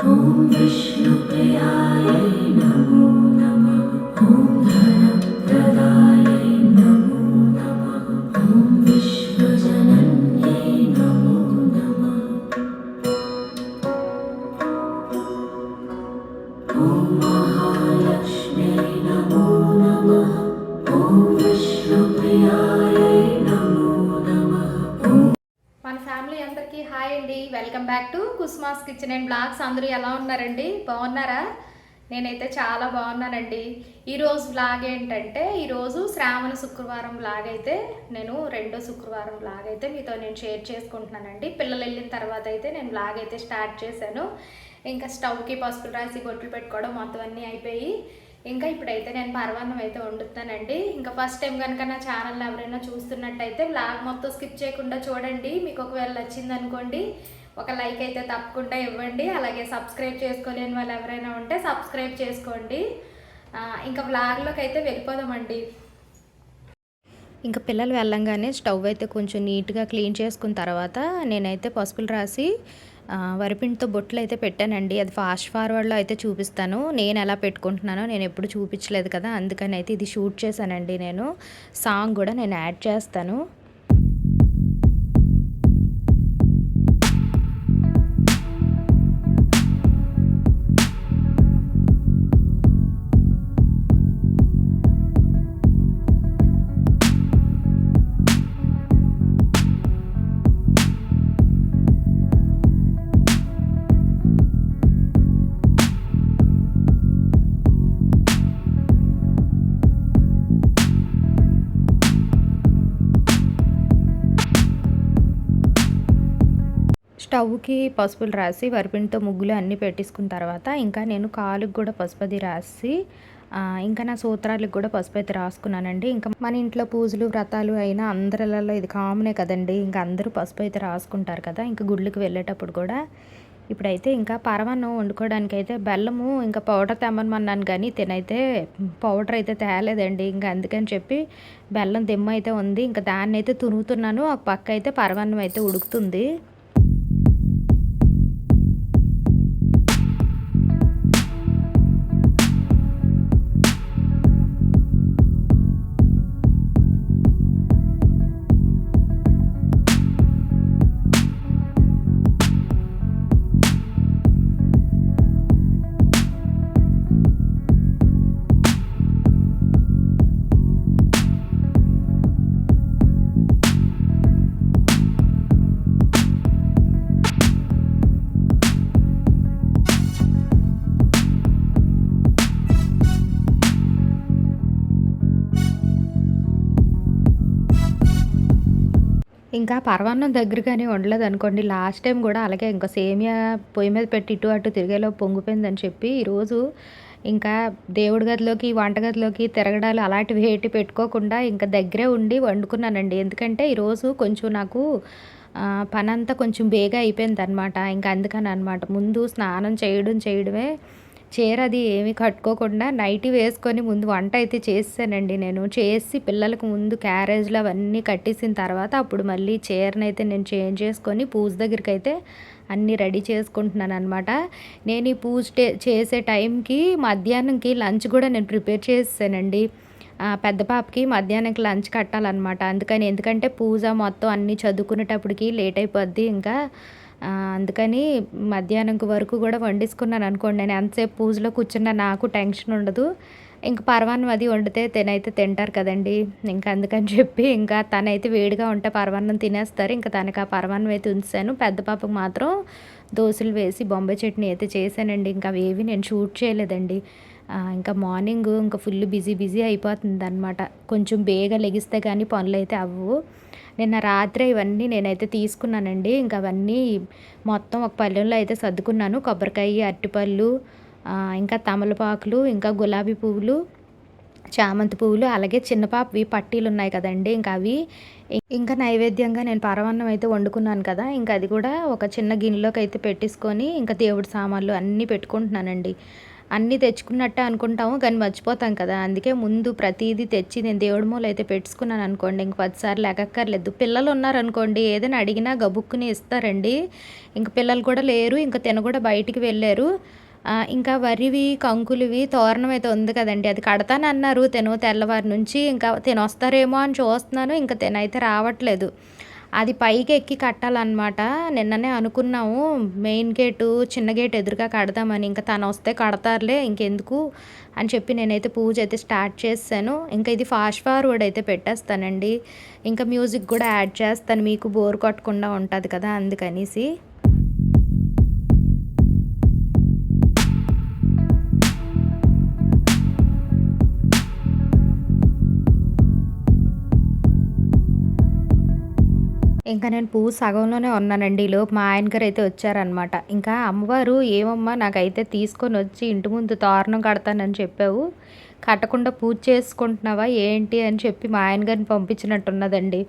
Om Vishnu. Welcome back to Kusma's kitchen and blogs. అందరూ ఎలా ఉన్నారండి? బాగున్నారా? నేనైతే చాలా బాగున్నానండి. ఈరోజు బ్లాగ్ ఏంటంటే ఈరోజు శ్రావణ శుక్రవారం బ్లాగ్ అయితే నేను రెండో శుక్రవారం బ్లాగ్ అయితే మీతో నేను షేర్ చేసుకుంటున్నానండి. పిల్లలు వెళ్ళిన తర్వాత అయితే నేను బ్లాగ్ అయితే స్టార్ట్ చేశాను. ఇంకా స్టవ్కి పసుపులు రాసి బొట్లు పెట్టుకోవడం మొత్తం అన్నీ అయిపోయి ఇంకా ఇప్పుడైతే నేను పర్వాన్నం అయితే వండుతానండి. ఇంకా ఫస్ట్ టైం కనుక నా ఛానల్ ఎవరైనా చూస్తున్నట్టయితే బ్లాగ్ మొత్తం స్కిప్ చేయకుండా చూడండి. మీకు ఒకవేళ నచ్చింది అనుకోండి ఒక లైక్ అయితే తప్పకుండా ఇవ్వండి. అలాగే సబ్స్క్రైబ్ చేసుకోలేని వాళ్ళు ఎవరైనా ఉంటే సబ్స్క్రైబ్ చేసుకోండి. ఇంకా బ్లాగ్లోకి అయితే వెళ్ళిపోదామండి. ఇంకా పిల్లలు వెళ్ళంగానే స్టవ్ అయితే కొంచెం నీట్గా క్లీన్ చేసుకున్న తర్వాత నేనైతే పసుపులు రాసి వరిపిండితో బొట్లు అయితే పెట్టానండి. అది ఫాస్ట్ ఫార్వర్డ్లో అయితే చూపిస్తాను. నేను ఎలా పెట్టుకుంటున్నానో నేను ఎప్పుడు చూపించలేదు కదా అందుకని అయితే ఇది షూట్ చేశానండి నేను. సాంగ్ కూడా నేను యాడ్ చేస్తాను. స్టవ్కి పసుపులు రాసి వరిపిండితో ముగ్గులు అన్నీ పెట్టేసుకున్న తర్వాత ఇంకా నేను కాలుకి కూడా పసుపది రాసి ఇంకా నా సూత్రాలకు కూడా పసుపు అయితే రాసుకున్నానండి. ఇంకా మన ఇంట్లో పూజలు వ్రతాలు అయినా అందరిలలో ఇది కామనే కదండి. ఇంకా అందరూ పసుపు అయితే రాసుకుంటారు కదా. ఇంకా గుళ్ళకి వెళ్ళేటప్పుడు కూడా ఇప్పుడైతే ఇంకా పరమాన్నం వండుకోవడానికి అయితే బెల్లము ఇంకా పౌడర్ తెమ్మన్నాను కానీ తినైతే పౌడర్ అయితే తేలేదండి. ఇంకా అందుకని చెప్పి బెల్లం దిమ్మ అయితే ఉంది. ఇంకా దాన్ని అయితే తురుగుతున్నాను ఒక పక్క అయితే పరవన్నం అయితే ఉడుకుతుంది. ఇంకా పరమాన్నం దగ్గరగానే ఉండలేదు అనుకోండి. లాస్ట్ టైం కూడా అలాగే ఇంకా సేమియా పొయ్యి మీద పెట్టి ఇటు అటు తిరిగేలో పొంగిపోయిందని చెప్పి ఈరోజు ఇంకా దేవుడి గదిలోకి వంటగదిలోకి తిరగడాలు అలాంటివి ఏటి పెట్టుకోకుండా ఇంకా దగ్గరే ఉండి వండుకున్నానండి. ఎందుకంటే ఈరోజు కొంచెం నాకు పనంతా కొంచెం బేగా అయిపోయింది అనమాట ఇంకా అందుకని అనమాట ముందు స్నానం చేయడం చేయడమే చీర అది ఏమి కట్టుకోకుండా నైటీ వేసుకొని ముందు వంట అయితే చేసానండి నేను. చేసి పిల్లలకు ముందు క్యారేజ్లు అవన్నీ కట్టేసిన తర్వాత అప్పుడు మళ్ళీ చీరనైతే అయితే నేను చేంజ్ చేసుకొని పూజ దగ్గరికి అయితే అన్నీ రెడీ చేసుకుంటున్నాను అనమాట నేను ఈ పూజ చేసే టైంకి మధ్యాహ్నంకి లంచ్ కూడా నేను ప్రిపేర్ చేసానండి పెద్ద పాపకి మధ్యాహ్నంకి లంచ్ కట్టాలన్నమాట. అందుకని ఎందుకంటే పూజ మొత్తం అన్నీ చదువుకునేటప్పటికి లేట్ అయిపోద్ది. ఇంకా అందుకని మధ్యాహ్నం వరకు కూడా వండేసుకున్నాను అనుకోండి. నేను ఎంతసేపు పూజలో కూర్చున్నా నాకు టెన్షన్ ఉండదు. ఇంక పర్వాన్నం అది వండితే తినైతే తింటారు కదండి. ఇంకా అందుకని చెప్పి ఇంకా తనైతే వేడిగా ఉంటే పర్వాన్నం తినేస్తారు. ఇంకా తనకి ఆ పరమాన్నం అయితే ఉంచాను పెద్ద పాపకు మాత్రం దోశలు వేసి బొంబాయి చట్నీ అయితే చేశానండి. ఇంకా అవేవి నేను షూట్ చేయలేదండి. ఇంకా మార్నింగ్ ఇంకా ఫుల్ బిజీ బిజీ అయిపోతుంది అనమాట కొంచెం బేగా లెగిస్తే కానీ పనులు అయితే అవ్వవు నిన్న రాత్రి ఇవన్నీ నేనైతే తీసుకున్నానండి. ఇంకా అవన్నీ మొత్తం ఒక పళ్ళెంలో అయితే సర్దుకున్నాను. కొబ్బరికాయ అరటిపళ్ళు ఇంకా తమలపాకులు ఇంకా గులాబీ పువ్వులు చామంతి పువ్వులు అలాగే చిన్నపాపవి పట్టీలు ఉన్నాయి కదండి. ఇంకా అవి ఇంకా నైవేద్యంగా నేను పరమాన్నం అయితే వండుకున్నాను కదా. ఇంకా అది కూడా ఒక చిన్న గిన్నెలోకి అయితే పెట్టేసుకొని ఇంకా దేవుడి సామాన్లు అన్నీ పెట్టుకుంటున్నానండి. అన్నీ తెచ్చుకున్నట్టే అనుకుంటాము కానీ మర్చిపోతాం కదా. అందుకే ముందు ప్రతిదీ తెచ్చి నేను దేవుడి మూల అయితే పెట్టుకున్నాను అనుకోండి. ఇంక పదిసార్లు ఎగక్కర్లేదు పిల్లలు ఉన్నారనుకోండి ఏదైనా అడిగినా గబుక్కుని ఇస్తారండి. ఇంక పిల్లలు కూడా లేరు ఇంకా తిన కూడా బయటికి వెళ్ళారు. ఇంకా వరివి కంకులువి తోరణం అయితే ఉంది కదండి. అది కడతానన్నారు తిను తెల్లవారి నుంచి. ఇంకా తినొస్తారేమో అని చూస్తున్నాను ఇంకా తినైతే రావట్లేదు. అది పైకి ఎక్కి కట్టాలన్నమాట. నిన్ననే అనుకున్నాము మెయిన్ గేటు చిన్న గేట్ ఎదురుగా కడదామని. ఇంకా తను వస్తే కడతారులే ఇంకెందుకు అని చెప్పి నేనైతే పూజ అయితే స్టార్ట్ చేశాను. ఇంకా ఇది ఫాస్ట్ ఫార్వర్డ్ అయితే పెట్టేస్తానండి. ఇంకా మ్యూజిక్ కూడా యాడ్ చేస్తాను మీకు బోర్ కొట్టకుండా ఉంటుంది కదా అందుకనేసి. ఇంకా నేను పువ్వు సగంలోనే ఉన్నానండి లోపు మా ఆయన గారు అయితే వచ్చారనమాట ఇంకా అమ్మవారు ఏమమ్మా నాకైతే తీసుకొని వచ్చి ఇంటి ముందు తోరణం కడతానని చెప్పావు. కట్టకుండా పూజ చేసుకుంటున్నావా? ఏంటి? అని చెప్పి మా ఆయన గారిని పంపించినట్టున్నదండి.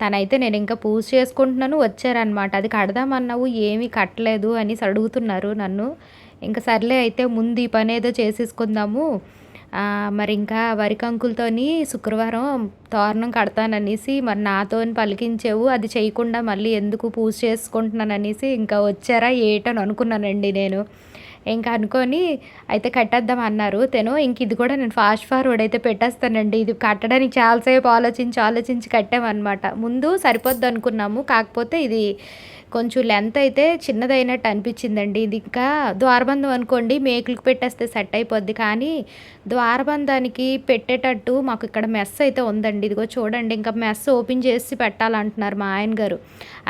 తనైతే నేను ఇంకా పూజ చేసుకుంటున్నాను వచ్చారనమాట అది కడదామన్నావు ఏమీ కట్టలేదు అని అడుగుతున్నారు నన్ను. ఇంకా సర్లే అయితే ముందు ఈ పని ఏదో చేసేసుకుందాము. మరి ఇంకా వరి కంకులతోని శుక్రవారం తోరణం కడతాననేసి మరి నాతో పలికించేవు. అది చేయకుండా మళ్ళీ ఎందుకు పూజ చేసుకుంటున్నాననేసి ఇంకా వచ్చారా ఏటని అనుకున్నానండి నేను. ఇంకా అనుకొని అయితే కట్టేద్దాం అన్నారు. తెను ఇంక ఇది కూడా నేను ఫాస్ట్ ఫార్వర్డ్ అయితే పెట్టేస్తానండి. ఇది కట్టడానికి చాలాసేపు ఆలోచించి ఆలోచించి కట్టామన్నమాట. ముందు సరిపోద్ది అనుకున్నాము. కాకపోతే ఇది కొంచెం లెంత్ అయితే చిన్నదైనట్టు అనిపించిందండి. ఇది ఇంకా ద్వారబంధం అనుకోండి మేకులకు పెట్టేస్తే సెట్ అయిపోద్ది. కానీ ద్వారబంధానికి పెట్టేటట్టు మాకు ఇక్కడ మెస్ అయితే ఉందండి. ఇదిగో చూడండి ఇంకా మెస్ ఓపెన్ చేసి పెట్టాలంటున్నారు మా ఆయన గారు.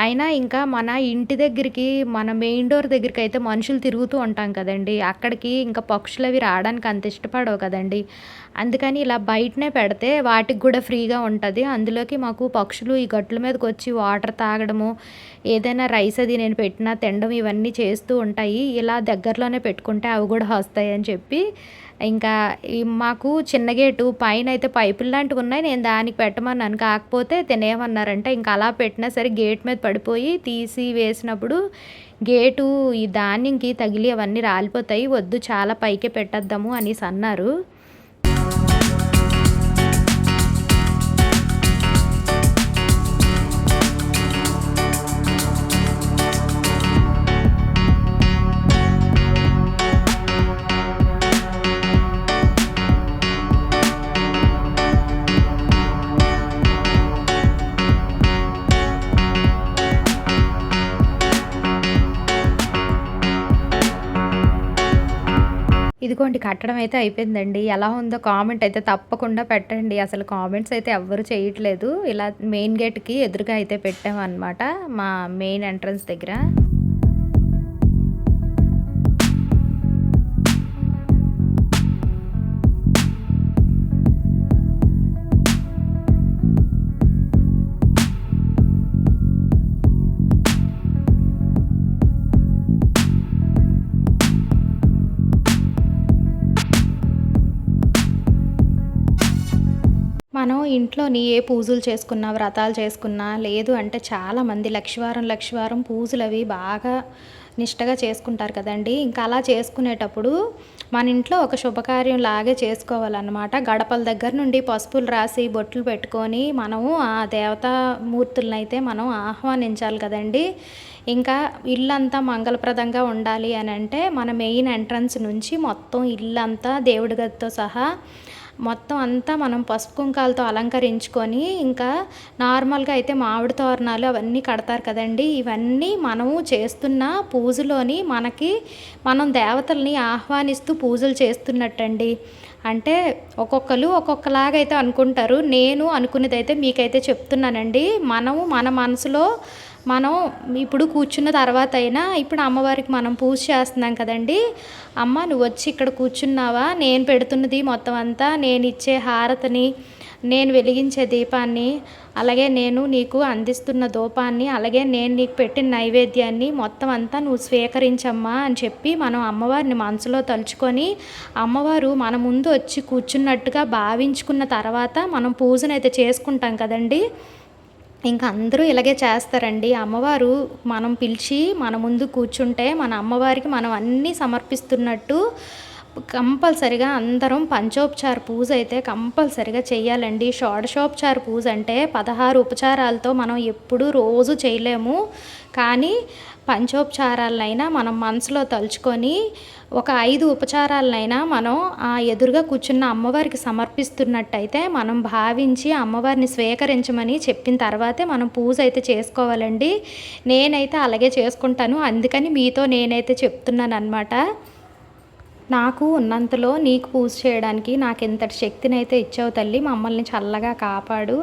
అయినా ఇంకా మన ఇంటి దగ్గరికి మన మెయిన్ డోర్ దగ్గరికి అయితే మనుషులు తిరుగుతూ ఉంటాం కదండి. అక్కడికి ఇంకా పక్షులు అవి రావడానికి అంత ఇష్టపడవు కదండి. అందుకని ఇలా బయటనే పెడితే వాటికి కూడా ఫ్రీగా ఉంటుంది. అందులోకి మాకు పక్షులు ఈ గట్ల మీదకి వచ్చి వాటర్ తాగడము ఏదైనా రైస్ అది నేను పెట్టిన తినడం ఇవన్నీ చేస్తూ ఉంటాయి. ఇలా దగ్గరలోనే పెట్టుకుంటే అవి కూడా వస్తాయి అని చెప్పి ఇంకా మాకు చిన్న గేటు పైన అయితే పైపులు లాంటివి ఉన్నాయి. నేను దానికి పెట్టమన్నాను. కాకపోతే తినేమన్నారంటే ఇంకా అలా పెట్టినా సరే గేట్ మీద పడిపోయి తీసి వేసినప్పుడు గేటు ఈ ధాన్యంకి తగిలి అవన్నీ రాలిపోతాయి. వద్దు చాలా పైకే పెట్టేద్దాము అనేసి అన్నారు. ఇదిగోండి కట్టడం అయితే అయిపోయిందండి. ఎలా ఉందో కామెంట్ అయితే తప్పకుండా పెట్టండి. అసలు కామెంట్స్ అయితే ఎవ్వరు చేయట్లేదు. ఇలా మెయిన్ గేట్కి ఎదురుగా అయితే పెట్టామన్నమాట మా మెయిన్ ఎంట్రన్స్ దగ్గర. ఇంట్లోని ఏ పూజలు చేసుకున్నా వ్రతాలు చేసుకున్నా లేదు అంటే చాలామంది లక్షవారం లక్షవారం పూజలు అవి బాగా నిష్టగా చేసుకుంటారు కదండి. ఇంకా అలా చేసుకునేటప్పుడు మన ఇంట్లో ఒక శుభకార్యం లాగే చేసుకోవాలన్నమాట. గడపల దగ్గర నుండి పసుపులు రాసి బొట్లు పెట్టుకొని మనము ఆ దేవతా మూర్తులనైతే మనం ఆహ్వానించాలి కదండి. ఇంకా ఇల్లంతా మంగళప్రదంగా ఉండాలి అని అంటే మన మెయిన్ ఎంట్రన్స్ నుంచి మొత్తం ఇల్లంతా దేవుడి గదితో సహా మొత్తం అంతా మనం పసుపు కుంకాలతో అలంకరించుకొని ఇంకా నార్మల్గా అయితే మామిడి తోరణాలు అవన్నీ కడతారు కదండి. ఇవన్నీ మనము చేస్తున్న పూజలోని మనకి మనం దేవతల్ని ఆహ్వానిస్తూ పూజలు చేస్తున్నట్టండి. అంటే ఒక్కొక్కరు ఒక్కొక్కలాగా అయితే అనుకుంటారు. నేను అనుకున్నదైతే మీకైతే చెప్తున్నానండి. మనము మన మనసులో మనం ఇప్పుడు కూర్చున్న తర్వాత అయినా ఇప్పుడు అమ్మవారికి మనం పూజ చేస్తున్నాం కదండి. అమ్మ నువ్వు వచ్చి ఇక్కడ కూర్చున్నావా? నేను పెడుతున్నది మొత్తం అంతా నేను ఇచ్చే హారతిని నేను వెలిగించే దీపాన్ని అలాగే నేను నీకు అందిస్తున్న దూపాన్ని అలాగే నేను నీకు పెట్టిన నైవేద్యాన్ని మొత్తం అంతా నువ్వు స్వీకరించమ్మా అని చెప్పి మనం అమ్మవారిని మనసులో తలుచుకొని అమ్మవారు మన ముందు వచ్చి కూర్చున్నట్టుగా భావించుకున్న తర్వాత మనం పూజనైతే చేసుకుంటాం కదండీ. ఇంకా అందరూ ఇలాగే చేస్తారండి. అమ్మవారు మనం పిలిచి మన ముందు కూర్చుంటే మన అమ్మవారికి మనం అన్నీ సమర్పిస్తున్నట్టు కంపల్సరిగా అందరం పంచోపచార పూజ అయితే కంపల్సరిగా చేయాలండి షోడశోపచార పూజ అంటే పదహారు ఉపచారాలతో మనం ఎప్పుడూ రోజు చేయలేము. కానీ పంచోపచారాలనైనా మనం మనసులో తలుచుకొని ఒక ఐదు ఉపచారాలనైనా మనం ఆ ఎదురుగా కూర్చున్న అమ్మవారికి సమర్పిస్తున్నట్టయితే మనం భావించి అమ్మవారిని స్వీకరించమని చెప్పిన తర్వాతే మనం పూజ అయితే చేసుకోవాలండి. నేనైతే అలాగే చేసుకుంటాను. అందుకని మీతో నేనైతే చెప్తున్నాను అనమాట నాకు ఉన్నంతలో నీకు పూజ చేయడానికి నాకు ఇంతటి శక్తిని అయితే ఇచ్చావు తల్లి మమ్మల్ని చల్లగా కాపాడు.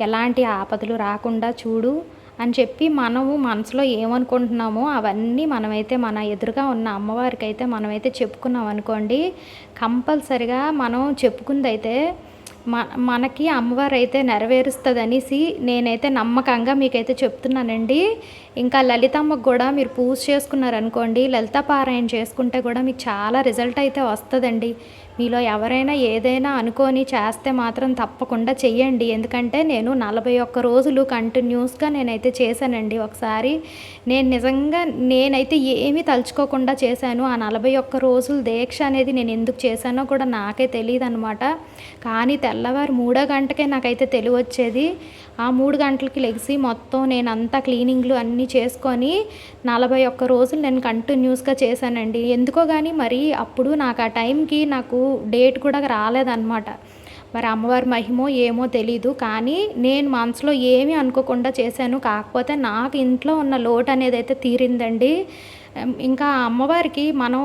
ఎలాంటి ఆపదలు రాకుండా చూడు. అని చెప్పి మనము మనసులో ఏమనుకుంటున్నామో అవన్నీ మనమైతే మన ఎదురుగా ఉన్న అమ్మవారికి అయితే మనమైతే చెప్పుకున్నాం అనుకోండి కంపల్సరిగా మనం చెప్పుకుందైతే మ మనకి అమ్మవారు అయితే నెరవేరుస్తుంది అనేసి నేనైతే నమ్మకంగా మీకైతే చెప్తున్నానండి. ఇంకా లలితమ్మకు కూడా మీరు పూజ చేసుకున్నారనుకోండి లలిత పారాయణ చేసుకుంటే కూడా మీకు చాలా రిజల్ట్ అయితే వస్తుందండి. మీలో ఎవరైనా ఏదైనా అనుకొని చేస్తే మాత్రం తప్పకుండా చెయ్యండి. ఎందుకంటే నేను నలభై ఒక్క రోజులు కంటిన్యూస్గా నేనైతే చేశానండి. ఒకసారి నేను నిజంగా నేనైతే ఏమీ తలుచుకోకుండా చేశాను. ఆ నలభై ఒక్క రోజులు దీక్ష అనేది నేను ఎందుకు చేశానో కూడా నాకే తెలియదు అనమాట కానీ తెల్లవారు మూడో గంటకే నాకైతే తెలివి వచ్చేది. ఆ మూడు గంటలకి లెగిసి మొత్తం నేను అంతా క్లీనింగ్లు అన్నీ చేసుకొని నలభై ఒక్క రోజులు నేను కంటిన్యూస్గా చేశానండి. ఎందుకో కానీ మరి అప్పుడు నాకు ఆ టైంకి నాకు డేట్ కూడా రాలేదన్నమాట. మరి అమ్మవారి మహిమో ఏమో తెలీదు. కానీ నేను మనసులో ఏమీ అనుకోకుండా చేశాను. కాకపోతే నాకు ఇంట్లో ఉన్న లోటు అనేది అయితే తీరిందండి. ఇంకా అమ్మవారికి మనం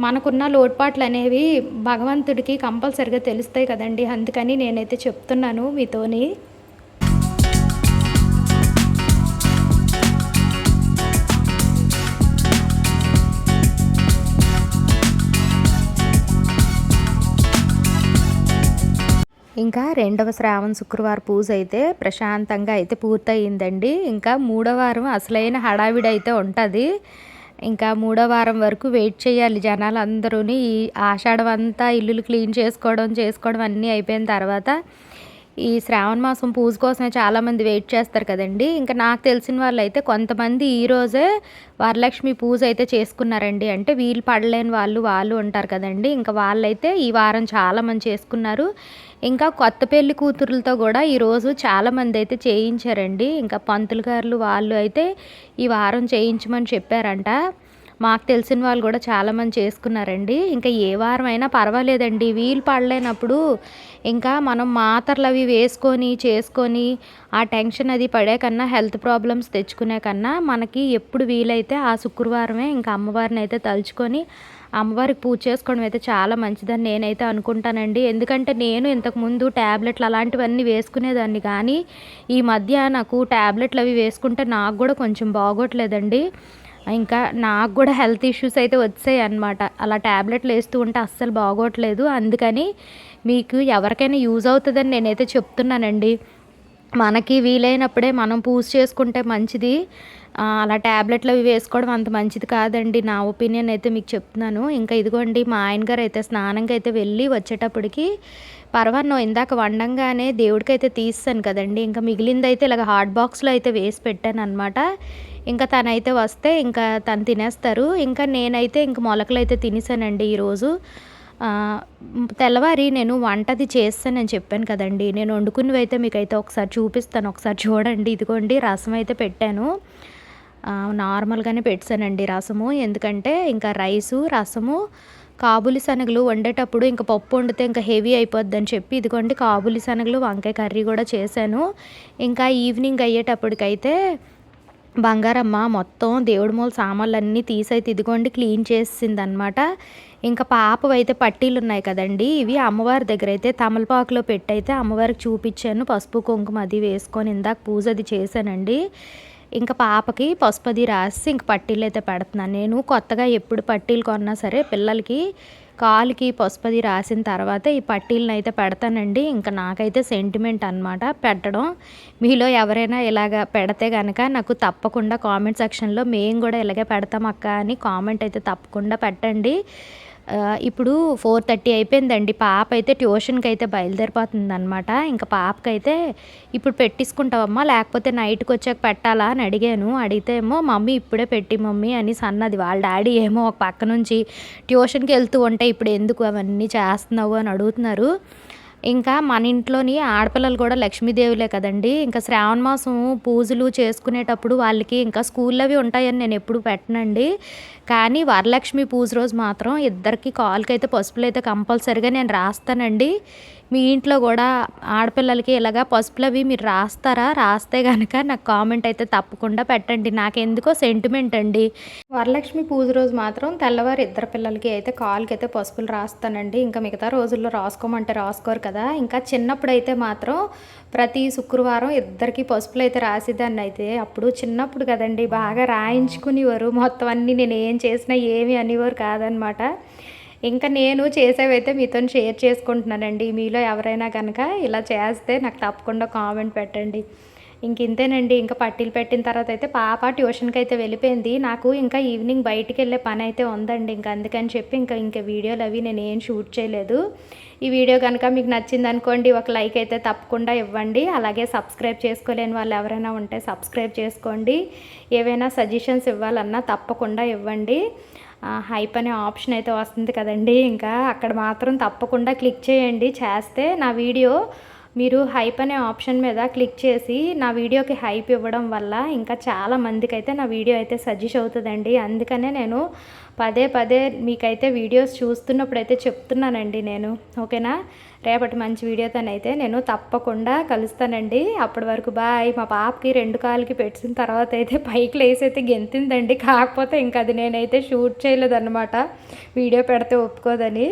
మనకున్న లోటుపాట్లు అనేవి భగవంతుడికి కంపల్సరిగా తెలుస్తాయి కదండి. అందుకని నేనైతే చెప్తున్నాను మీతోని. ఇంకా రెండవ శ్రావణ శుక్రవారం పూజ అయితే ప్రశాంతంగా అయితే పూర్తయిందండి. ఇంకా మూడో వారం అసలైన హడావిడి అయితే ఉంటుంది. ఇంకా మూడో వారం వరకు వెయిట్ చేయాలి జనాలు అందరూ ఈ ఆషాఢం అంతా ఇల్లులు క్లీన్ చేసుకోవడం చేసుకోవడం అన్నీ అయిపోయిన తర్వాత ఈ శ్రావణ మాసం పూజ కోసమే చాలామంది వెయిట్ చేస్తారు కదండి. ఇంకా నాకు తెలిసిన వాళ్ళు అయితే కొంతమంది ఈరోజే వరలక్ష్మి పూజ అయితే చేసుకున్నారండి. అంటే వీలు పడలేని వాళ్ళు వాళ్ళు ఉంటారు కదండి. ఇంకా వాళ్ళైతే ఈ వారం చాలామంది చేసుకున్నారు. ఇంకా కొత్త పెళ్ళి కూతురులతో కూడా ఈరోజు చాలామంది అయితే చేయించారండి. ఇంకా పంతులు గారులు వాళ్ళు అయితే ఈ వారం చేయించమని చెప్పారంట. మాకు తెలిసిన వాళ్ళు కూడా చాలామంది చేసుకున్నారండి. ఇంకా ఏ వారం అయినా పర్వాలేదండి. వీలు పడలేనప్పుడు ఇంకా మనం మాత్రలు అవి వేసుకొని చేసుకొని ఆ టెన్షన్ అది పడే కన్నా హెల్త్ ప్రాబ్లమ్స్ తెచ్చుకునే కన్నా మనకి ఎప్పుడు వీలైతే ఆ శుక్రవారమే ఇంకా అమ్మవారిని అయితే తలుచుకొని అమ్మవారికి పూజ చేసుకోవడం అయితే చాలా మంచిదని నేనైతే అనుకుంటానండి. ఎందుకంటే నేను ఇంతకుముందు ట్యాబ్లెట్లు అలాంటివన్నీ వేసుకునేదాన్ని. కానీ ఈ మధ్య నాకు ట్యాబ్లెట్లు అవి వేసుకుంటే నాకు కూడా కొంచెం బాగోట్లేదండి. ఇంకా నాకు కూడా హెల్త్ ఇష్యూస్ అయితే వచ్చాయి అనమాట అలా ట్యాబ్లెట్లు వేస్తూ ఉంటే అస్సలు బాగోట్లేదు. అందుకని మీకు ఎవరికైనా యూజ్ అవుతుందని నేనైతే చెప్తున్నానండి. మనకి వీలైనప్పుడే మనం పూజ చేసుకుంటే మంచిది. అలా ట్యాబ్లెట్లు అవి వేసుకోవడం అంత మంచిది కాదండి. నా ఒపీనియన్ అయితే మీకు చెప్తున్నాను. ఇంకా ఇదిగోండి మా ఆయన గారు అయితే స్నానంకి అయితే వెళ్ళి వచ్చేటప్పటికి పర్వాన్నం ఇందాక వండంగానే దేవుడికి అయితే తీస్తాను కదండి. ఇంకా మిగిలింది అయితే ఇలాగ హాట్ బాక్స్లో అయితే వేసి పెట్టాను అనమాట ఇంకా తనైతే వస్తే ఇంకా తను తినేస్తారు. ఇంకా నేనైతే ఇంక మొలకలు అయితే తినేసానండి ఈరోజు. తెల్లవారి నేను వంటది చేస్తానని చెప్పాను కదండి. నేను వండుకున్నవి అయితే మీకైతే ఒకసారి చూపిస్తాను. ఒకసారి చూడండి. ఇదిగోండి రసం అయితే పెట్టాను. నార్మల్గానే పెట్టానండి రసము. ఎందుకంటే ఇంకా రైసు రసము కాబులి శనగలు వండేటప్పుడు ఇంకా పప్పు వండితే ఇంకా హెవీ అయిపోద్ది అని చెప్పి ఇదిగోండి కాబులి శనగలు వంకాయ కర్రీ కూడా చేశాను. ఇంకా ఈవినింగ్ అయ్యేటప్పటికైతే బంగారమ్మ మొత్తం దేవుడి మూల సామాన్లు అన్నీ తీసైతే ఇదిగోండి క్లీన్ చేసిందనమాట ఇంకా పాప అయితే పట్టీలు ఉన్నాయి కదండి. ఇవి అమ్మవారి దగ్గర అయితే తమలపాకులో పెట్టయితే అమ్మవారికి చూపించాను. పసుపు కుంకుమ అది వేసుకొని ఇందాక పూజ అది చేశానండి. ఇంకా పాపకి పసుపది రాసి ఇంక పట్టీలు అయితే పెడుతున్నాను. నేను కొత్తగా ఎప్పుడు పట్టీలు కొన్నా సరే పిల్లలకి కాలుకి పసుపది రాసిన తర్వాత ఈ పట్టీలను అయితే పెడతానండి. ఇంకా నాకైతే సెంటిమెంట్ అనమాట పెట్టడం. మీలో ఎవరైనా ఇలాగ పెడితే కనుక నాకు తప్పకుండా కామెంట్ సెక్షన్లో మేము కూడా ఇలాగే పెడతాం అక్క అని కామెంట్ అయితే తప్పకుండా పెట్టండి. ఇప్పుడు ఫోర్ థర్టీ అయిపోయిందండి. పాప అయితే ట్యూషన్కి అయితే బయలుదేరిపోతుంది అనమాట ఇంకా పాపకైతే ఇప్పుడు పెట్టించుకుంటావమ్మా లేకపోతే నైట్కి వచ్చాక పెట్టాలా అని అడిగాను. అడిగితే ఏమో మమ్మీ ఇప్పుడే పెట్టి మమ్మీ అని అన్నది. వాళ్ళ డాడీ ఏమో ఒక పక్క నుంచి ట్యూషన్కి వెళ్తూ ఉంటే ఇప్పుడు ఎందుకు అవన్నీ చేస్తున్నావు? అని అడుగుతున్నారు. ఇంకా మన ఇంట్లోని ఆడపిల్లలు కూడా లక్ష్మీదేవులే కదండి. ఇంకా శ్రావణ మాసం పూజలు చేసుకునేటప్పుడు వాళ్ళకి ఇంకా స్కూల్లో అవి ఉంటాయని నేను ఎప్పుడు పెట్టనండి. కానీ వరలక్ష్మి పూజ రోజు మాత్రం ఇద్దరికి కాల్కి అయితే పసుపులు అయితే కంపల్సరిగా నేను రాస్తానండి. మీ ఇంట్లో కూడా ఆడపిల్లలకి ఇలాగా పసుపులు అవి మీరు రాస్తారా? రాస్తే కనుక నాకు కామెంట్ అయితే తప్పకుండా పెట్టండి. నాకెందుకో సెంటిమెంట్ అండి. వరలక్ష్మి పూజ రోజు మాత్రం తెల్లవారు ఇద్దరు పిల్లలకి అయితే కాల్కి అయితే పసుపులు రాస్తానండి. ఇంకా మిగతా రోజుల్లో రాసుకోమంటే రాసుకోరు కదా. ఇంకా చిన్నప్పుడు అయితే మాత్రం ప్రతి శుక్రవారం ఇద్దరికి పసుపులు అయితే రాసేదాన్ని అయితే. అప్పుడు చిన్నప్పుడు కదండి బాగా రాయించుకునేవారు. మొత్తం అన్నీ నేను ఏం చేసినా ఏమి అనేవారు కాదనమాట. ఇంకా నేను చేసేవైతే మీతో షేర్ చేసుకుంటున్నానండి. మీలో ఎవరైనా కనుక ఇలా చేస్తే నాకు తప్పకుండా కామెంట్ పెట్టండి. ఇంక ఇంతేనండి ఇంకా పట్టీలు పెట్టిన తర్వాత అయితే పాప ట్యూషన్కి అయితే వెళ్ళిపోయింది. నాకు ఇంకా ఈవినింగ్ బయటికి వెళ్ళే పని అయితే ఉందండి ఇంకా అందుకని చెప్పి ఇంకా ఇంకా వీడియోలు అవి నేను ఏం షూట్ చేయలేదు. ఈ వీడియో కనుక మీకు నచ్చింది అనుకోండి ఒక లైక్ అయితే తప్పకుండా ఇవ్వండి. అలాగే సబ్స్క్రైబ్ చేసుకోలేని వాళ్ళు ఎవరైనా ఉంటే సబ్స్క్రైబ్ చేసుకోండి. ఏవైనా సజెషన్స్ ఇవ్వాలన్నా తప్పకుండా ఇవ్వండి. హైప్ అనే ఆప్షన్ అయితే వస్తుంది కదండి ఇంకా అక్కడ మాత్రం తప్పకుండా క్లిక్ చేయండి. చేస్తే నా వీడియో మీరు హైప్ అనే ఆప్షన్ మీద క్లిక్ చేసి నా వీడియోకి హైప్ ఇవ్వడం వల్ల ఇంకా చాలా మందికి అయితే నా వీడియో అయితే సజెస్ట్ అవుతుందండి. అందుకనే నేను పదే పదే మీకైతే వీడియోస్ చూస్తున్నప్పుడు అయితే చెప్తున్నానండి నేను. ఓకేనా? రేపటి మంచి వీడియోతోనైతే నేను తప్పకుండా కలుస్తానండి. అప్పటి వరకు బాయ్. మా పాపకి రెండు కాళ్ళకి పెట్టిన తర్వాత అయితే పైకి లేసి అయితే గెంతిందండి. కాకపోతే ఇంకా అది నేనైతే షూట్ చేయలేదన్నమాట. వీడియో పెడితే ఒప్పుకోదని.